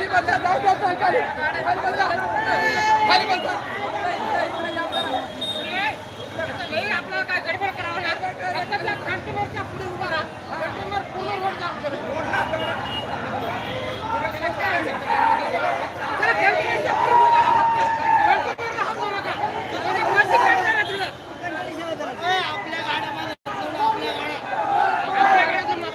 खाली बसा जाऊ द्या सरकारी खाली. बसा. खाली बसा. आपल्याला काय गडबड करावं लागेल कंटेनरच्या पुढे उभा राहा कंटेनर पूर्ण वर जाऊ दे. चला, कंटेनरच्या पुढे उभा राहा. कंटेनरला हात लावू नका. आणि वरती काढणार आहे तुला. आपल्या गाड्या जमा.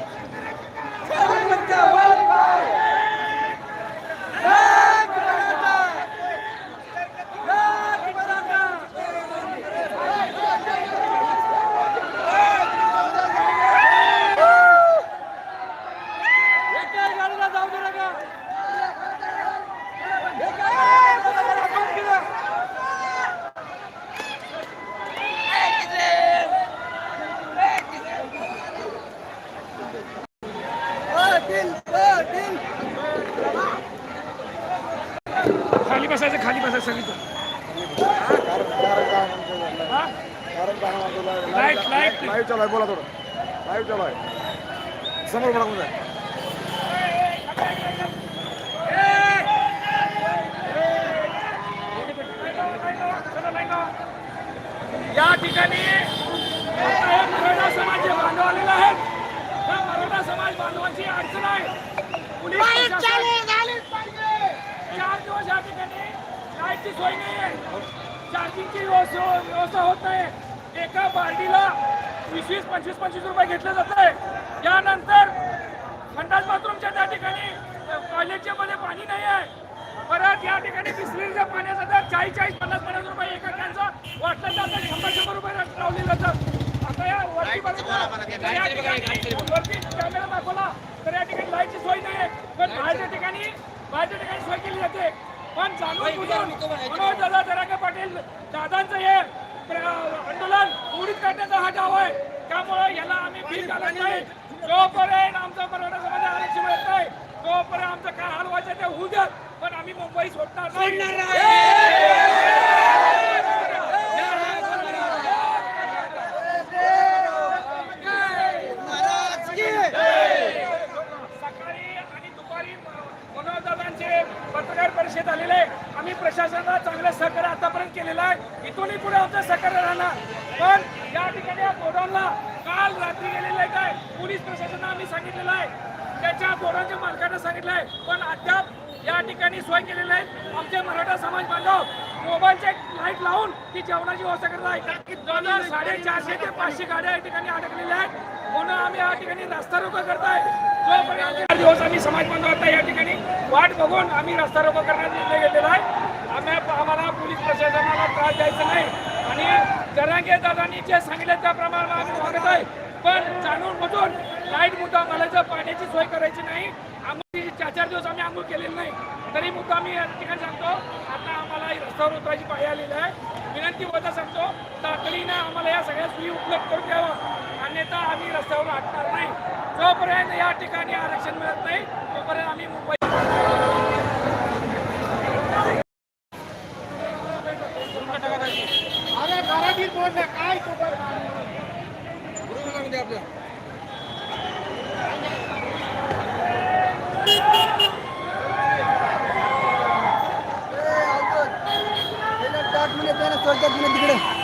खाली बसायचं खाली बसायचं सगळी लाइट लाइट लाईव्ह चालू आहे बोला थोडं. लाईव्ह चालू आहे. समोर कोण आहे या ठिकाणी मराठा समाज जे बांधव आलेला आहे त्या मराठा समाज बांधवांची अडचण आहे पोलीस प्रशासन- चार दिवस या ठिकाणी लाईटची सोय नाही आहे चार्जिंगची व्यवस्था व्यवस्था होत नाही. एका बार्डीला वीस वीस पंचवीस पंचवीस रुपये घेतले जात आहे यानंतर संडास बाथरूमच्या त्या ठिकाणी टॉयलेटच्या मध्ये पाणी नाही आहे परत या ठिकाणी बिस्लरीच्या पाण्याचा दर चाळीस चाळीस पन्नास पन्नास रुपये एका कॅनचा वाटलं तर शंभर शंभर रुपये लावले जातात. आता या वरती वरती कॅमेरा दाखवला तर या ठिकाणी लाईटची सोय नाही आहे पण बाहेरच्या ठिकाणी बाहेरच्या ठिकाणी सोय केली जाते. पण जाणून बुजून मनोज दादा पाटील दादांचं हे आंदोलन उडीत काढण्याचा हा डाव आहे. त्यामुळे याला आम्ही भीक घालत नाही. जोपर्यंत आमचं मराठा समाज आरक्षण मिळत नाही तोपर्यंत आमचं काय हाल व्हायचं ते होऊ द्या. पण आम्ही मुंबई सोडणार नाही. देण्यात आलेलं आहे. आम्ही प्रशासनाला चांगलं सहकार्य आतापर्यंत केलेलं आहे. इथूनही पुढे आमचं सहकार्य राहणार. पण या ठिकाणी या गोडाऊनला काल रात्री गेलेलं आहे. काय पोलीस प्रशासनाला आम्ही सांगितलेलं आहे. त्याच्या गोडाऊनच्या मालकांना सांगितलं आहे. पण अद्याप या ठिकाणी सोय केलेली आहे आमचे मराठा समाज बांधव मोबाईलचे लाइट लावून ती जेवणाची व्यवस्था करत आहे. कारण साडेचारशे ते पाचशे गाड्या या ठिकाणी अडकलेल्या आहेत. म्हणून आम्ही या ठिकाणी रस्ता रोको करताय. जोपर्यंत चार दिवस आम्ही समाज बांधव या ठिकाणी वाट बघून आम्ही रस्ता रोको करण्यात निर्णय घेतलेला आहे. आम्ही आम्हाला पोलीस प्रशासनाला त्रास द्यायचा नाही. आणि जरांगे दादांनी जे सांगितलं त्याप्रमाणे आम्ही वागत आहे पण जाणून बुजून लाइट मुद्दा मला पाण्याची सोय करायची नाही. आम्ही चार चार दिवस आम्ही आंघोळ केलेली नाही. तरी मुद्दा आम्ही या ठिकाणी सांगतो. आता आम्हाला रस्त्यावर उतरायची पाळी आलेली आहे. विनंती होता सांगतो तातडीनं आम्हाला या सगळ्या सोयी उपलब्ध करून द्यावा अन्यथा आम्ही रस्त्यावर हटणार नाही. जोपर्यंत या ठिकाणी आरक्षण मिळत नाही तोपर्यंत आम्ही मुंबई अरे काय तू तिकडे?